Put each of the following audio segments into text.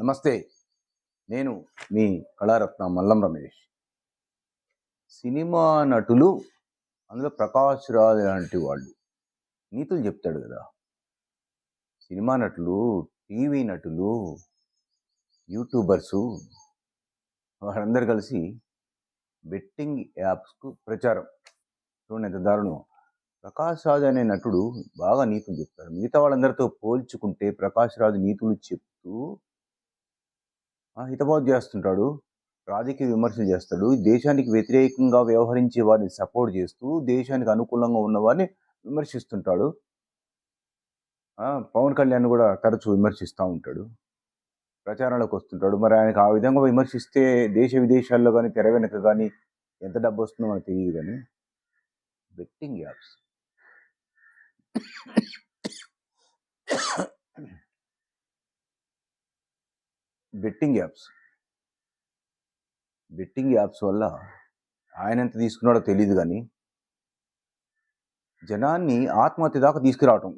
నమస్తే. నేను మీ కళారత్న మల్లం రమేష్. సినిమా నటులు అందులో ప్రకాష్ రాజ్ లాంటి వాళ్ళు. నీతులు చెప్తాడు కదా. సినిమా నటులు టీవీ నటులు యూట్యూబర్సు వారందరు కలిసి బెట్టింగ్ యాప్స్కు ప్రచారం. చూడండి ఎంత దారుణం. ప్రకాష్ రాజ్ అనే నటుడు బాగా నీతులు చెప్తాడు. మిగతా వాళ్ళందరితో పోల్చుకుంటే ప్రకాష్ రాజ్ నీతులు చెప్తూ హితబోధ చేస్తుంటాడు. రాజకీయ విమర్శలు చేస్తాడు. దేశానికి వ్యతిరేకంగా వ్యవహరించే వారిని సపోర్ట్ చేస్తూ దేశానికి అనుకూలంగా ఉన్న వారిని విమర్శిస్తుంటాడు పవన్ కళ్యాణ్ కూడా తరచూ విమర్శిస్తూ ఉంటాడు. ప్రచారంలోకి వస్తుంటాడు. మరి ఆయనకు ఆ విధంగా విమర్శిస్తే దేశ విదేశాల్లో కానీ తెర వెనక కానీ ఎంత డబ్బు వస్తుందో మనకు తెలియదు కానీ betting apps. Betting apps. Betting apps వల్ల ఆయన ఎంత తీసుకున్నాడో తెలియదు కానీ జనాన్ని ఆత్మహత్య దాకా తీసుకురావటం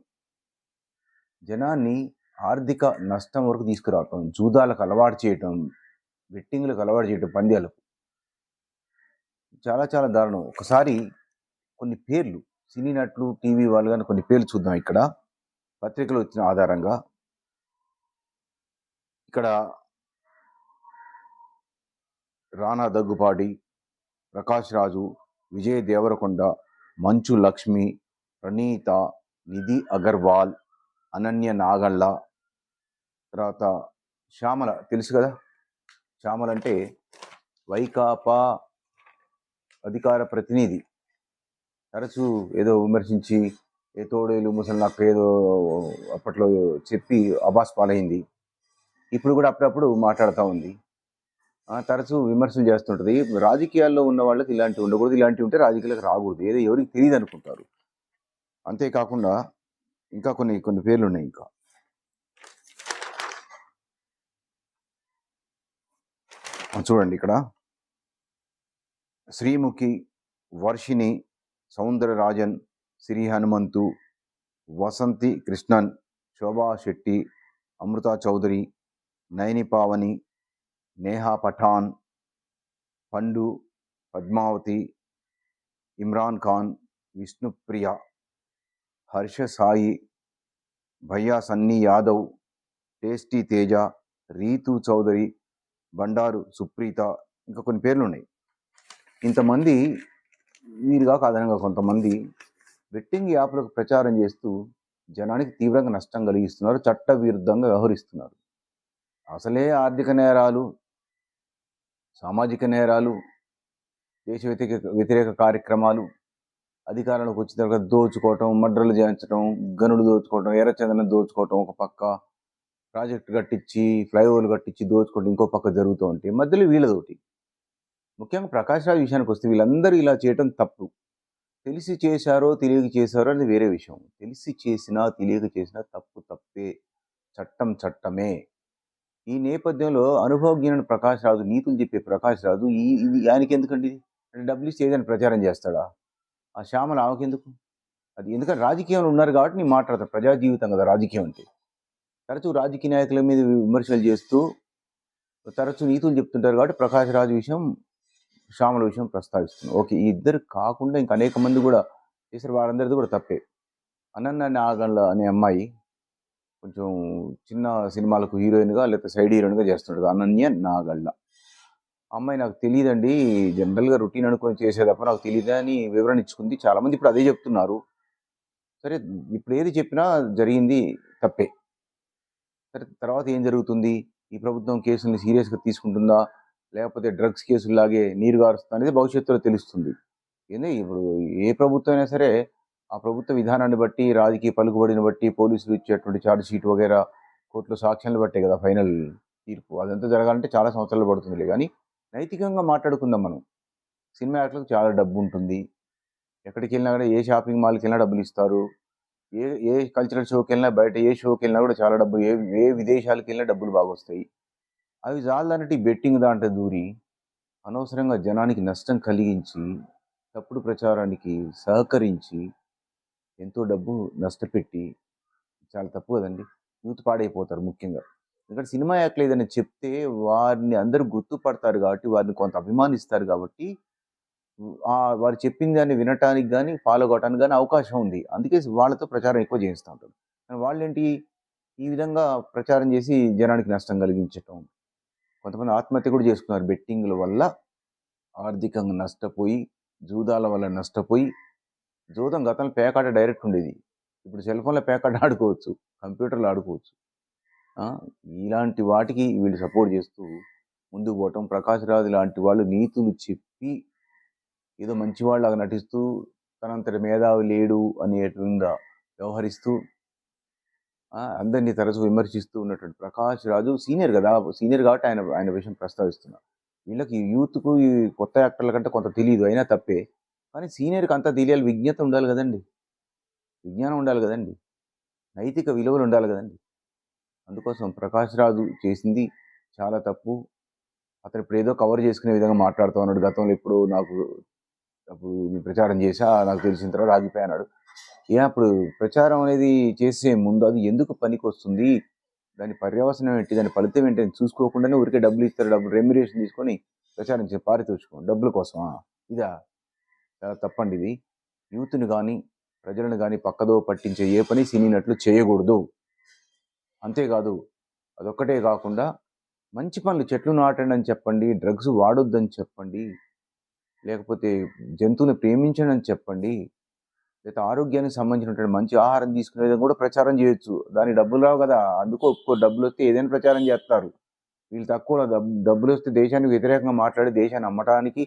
జనాన్ని ఆర్థిక నష్టం వరకు తీసుకురావటం జూదాలకు అలవాటు చేయటం బెట్టింగ్లకు అలవాటు చేయటం పంద్యాలకు చాలా చాలా దారుణం. ఒకసారి కొన్ని పేర్లు సినీ నటులు టీవీ వాళ్ళు కానీ కొన్ని పేర్లు చూద్దాం ఇక్కడ. పత్రికలు వచ్చిన ఆధారంగా. ఇక్కడ రానా దగ్గుపాటి ప్రకాష్ రాజు విజయ్ దేవరకొండ మంచు లక్ష్మి ప్రణీత నిధి అగర్వాల్ అనన్య నాగళ్ళ తర్వాత శ్యామల తెలుసు కదా? శ్యామల అంటే వైకాపా అధికార ప్రతినిధి. తరచూ ఏదో విమర్శించి ఏ తోడేలు ముసలినక్క ఏదో అప్పట్లో చెప్పి అబాస్ పాలైంది. ఇప్పుడు కూడా అప్పుడప్పుడు మాట్లాడుతూ ఉంది. తరచూ విమర్శలు చేస్తుంటుంది. రాజకీయాల్లో ఉన్న వాళ్ళకి ఇలాంటివి ఉండకూడదు ఇలాంటివి ఉంటే రాజకీయాలకు రాకూడదు. ఏదో ఎవరికి తెలియదు అనుకుంటారు. అంతేకాకుండా ఇంకా కొన్ని కొన్ని పేర్లు ఉన్నాయి ఇంకా. చూడండి ఇక్కడ. శ్రీముఖి వర్షిణి సౌందరరాజన్ శ్రీ హనుమంతు వసంతి కృష్ణన్ శోభా శెట్టి అమృత చౌదరి నయని పావని నేహా పఠాన్ పండు పద్మావతి ఇమ్రాన్ ఖాన్ విష్ణుప్రియ హర్ష సాయి భయ్యా సన్నీ యాదవ్ టేస్టీ తేజ రీతు చౌదరి బండారు సుప్రీత ఇంకా కొన్ని పేర్లు ఉన్నాయి. ఇంతమంది వీరుగా కాదనంగా కొంతమంది బెట్టింగ్ యాప్లకు ప్రచారం చేస్తూ జనానికి తీవ్రంగా నష్టం కలిగిస్తున్నారు చట్టవిరుద్ధంగా వ్యవహరిస్తున్నారు. అసలే ఆర్థిక నేరాలు సామాజిక నేరాలు దేశ వ్యతిరేక వ్యతిరేక కార్యక్రమాలు అధికారంలోకి వచ్చిన తర్వాత దోచుకోవటం మడ్రలు చేయించడం గనులు దోచుకోవటం ఎర్రచందనం దోచుకోవటం ఒక పక్క ప్రాజెక్టు కట్టించి ఫ్లైఓవర్లు కట్టించి దోచుకోవటం ఇంకో పక్క జరుగుతూ ఉంటాయి మధ్యలో వీళ్ళదోటి. ముఖ్యంగా ప్రకాష్ రాజ్ విషయానికి వస్తే వీళ్ళందరూ ఇలా చేయటం తప్పు. తెలిసి చేశారో తెలియక చేశారో అనేది వేరే విషయం. తెలిసి చేసినా తెలియక చేసినా తప్పు తప్పే. చట్టం చట్టమే. ఈ నేపథ్యంలో అనుభవజ్ఞుని ప్రకాష్ రాజు నీతులు చెప్పే ప్రకాష్ రాజు ఈ ఇది ఆయనకి ఎందుకండి అంటే డబ్బులు ఇస్తే ఏదైనా ప్రచారం చేస్తాడా? ఆ శ్యామల ఆమెకి ఎందుకు అది ఎందుకంటే రాజకీయంలో ఉన్నారు కాబట్టి నేను మాట్లాడతాను ప్రజా జీవితం కదా రాజకీయం అంటే. తరచూ రాజకీయ నాయకుల మీద విమర్శలు చేస్తూ తరచూ నీతులు చెప్తుంటారు కాబట్టి ప్రకాష్ రాజు విషయం శ్యామల విషయం ప్రస్తావిస్తున్నాను ఓకే ఈ ఇద్దరు కాకుండా ఇంకా అనేక మంది కూడా చేసిన వారందరిది కూడా తప్పే. అనన్న నాగళ్ళ అనే అమ్మాయి కొంచెం చిన్న సినిమాలకు హీరోయిన్గా లేకపోతే సైడ్ హీరోయిన్గా చేస్తుంటుంది అనన్య నాగళ్ళ. అమ్మాయి నాకు తెలియదండి జనరల్గా రొటీన్ అనుకొని తప్ప నాకు తెలియదా అని వివరణ ఇచ్చుకుంది చాలామంది ఇప్పుడు అదే చెప్తున్నారు. సరే ఇప్పుడు ఏది చెప్పినా జరిగింది తప్పే. సరే తర్వాత ఏం జరుగుతుంది? ఈ ప్రభుత్వం కేసుల్ని సీరియస్గా తీసుకుంటుందా? లేకపోతే డ్రగ్స్ కేసుల్లాగే నీరు గారుస్తుందా అనేది భవిష్యత్తులో తెలుస్తుంది. ఏంది ఇప్పుడు ఏ ప్రభుత్వం అయినా సరే ఆ ప్రభుత్వ విధానాన్ని బట్టి రాజకీయ పలుకుబడిని బట్టి పోలీసులు ఇచ్చేటువంటి ఛార్జ్ షీట్ వగేరా కోర్టులో సాక్ష్యాలను బట్టే కదా ఫైనల్ తీర్పు. అదంతా జరగాలంటే చాలా సంవత్సరాలు పడుతుందిలే. కానీ నైతికంగా మాట్లాడుకుందాం మనం. సినిమా యాక్టర్లకు చాలా డబ్బు ఉంటుంది. ఎక్కడికి వెళ్ళినా కూడా ఏ షాపింగ్ మాల్కి వెళ్ళినా డబ్బులు ఇస్తారు. ఏ ఏ కల్చరల్ షోకి వెళ్ళినా బయట ఏ షోకి వెళ్ళినా కూడా చాలా డబ్బులు ఏ ఏ విదేశాలకు వెళ్ళినా డబ్బులు బాగా వస్తాయి. అవి చాలదన్నట్టు బెట్టింగ్ దాంట్లో దూరి అనవసరంగా జనానికి నష్టం కలిగించి తప్పుడు ప్రచారానికి సహకరించి ఎంతో డబ్బు నష్టపెట్టి చాలా తప్పు కదండి. యూత్ పాడైపోతారు ముఖ్యంగా. ఎందుకంటే సినిమా యాక్ట్లు ఏదైనా చెప్తే వారిని అందరూ గుర్తుపడతారు కాబట్టి వారిని కొంత అభిమానిస్తారు కాబట్టి వారు చెప్పిన దాన్ని వినటానికి కానీ ఫాలో కావడానికి కానీ అవకాశం ఉంది. అందుకే వాళ్ళతో ప్రచారం ఎక్కువ చేస్తూ ఉంటారు. కానీ వాళ్ళేంటి ఈ విధంగా ప్రచారం చేసి జనానికి నష్టం కలిగించటం కొంతమంది ఆత్మహత్య కూడా చేసుకున్నారు. బెట్టింగ్ల వల్ల ఆర్థికంగా నష్టపోయి జూదాల వల్ల నష్టపోయి జూదం గతంలో పేకాట డైరెక్ట్ ఉండేది. ఇప్పుడు సెల్ ఫోన్లో పేకాట ఆడుకోవచ్చు కంప్యూటర్లో ఆడుకోవచ్చు. ఇలాంటి వాటికి వీళ్ళు సపోర్ట్ చేస్తూ ముందుకు పోవటం ప్రకాష్ రాజు లాంటి వాళ్ళు నీతులు చెప్పి ఏదో మంచివాళ్ళగా నటిస్తూ తనంతటి మేధావి లేడు అనేటుగా వ్యవహరిస్తూ అందరినీ తరచూ విమర్శిస్తూ ఉన్నటువంటి ప్రకాష్ రాజు సీనియర్ కదా? సీనియర్ కాబట్టి ఆయన ఆయన విషయం ప్రస్తావిస్తున్నా. వీళ్ళకి యూత్కు ఈ కొత్త యాక్టర్ల కంటే కొంత తెలియదు అయినా తప్పే. కానీ సీనియర్కి అంతా తెలియాలి. విజ్ఞత ఉండాలి కదండి. విజ్ఞానం ఉండాలి కదండి. నైతిక విలువలు ఉండాలి కదండి. అందుకోసం ప్రకాష్ రాజు చేసింది చాలా తప్పు. అతను ఇప్పుడు ఏదో కవర్ చేసుకునే విధంగా మాట్లాడుతూ ఉన్నాడు. గతంలో ఇప్పుడు నాకు అప్పుడు ప్రచారం చేశా నాకు తెలిసిన తర్వాత ఆగిపోయాడు ఏ అప్పుడు ప్రచారం అనేది చేసే ముందు అది ఎందుకు పనికి వస్తుంది దాని పర్యవసనం ఏంటి? దాని ఫలితం ఏంటి? అని చూసుకోకుండానే ఊరికే డబ్బులు ఇస్తారు. డబ్బులు రెమ్యురేషన్ తీసుకొని ప్రచారం చే పారితోచుకో డబ్బుల కోసమా? ఇదా. చాలా తప్పండి ఇది. యూత్ని కానీ ప్రజలను కానీ పక్కదో పట్టించే ఏ పని సినీనట్లు చేయకూడదు. అంతేకాదు అదొక్కటే కాకుండా మంచి పనులు చెట్లు నాటండి అని చెప్పండి డ్రగ్స్ వాడొద్దని చెప్పండి లేకపోతే జంతువుని ప్రేమించండి అని చెప్పండి లేదా ఆరోగ్యానికి సంబంధించినటువంటి మంచి ఆహారం తీసుకునే విధంగా కూడా ప్రచారం చేయొచ్చు. దానికి డబ్బులు రావు కదా అందుకో ఒక్కో డబ్బులు వస్తే ఏదైనా ప్రచారం చేస్తారు. వీళ్ళు తక్కువ డబ్బు డబ్బులు వస్తే దేశానికి వ్యతిరేకంగా మాట్లాడి దేశాన్ని అమ్మటానికి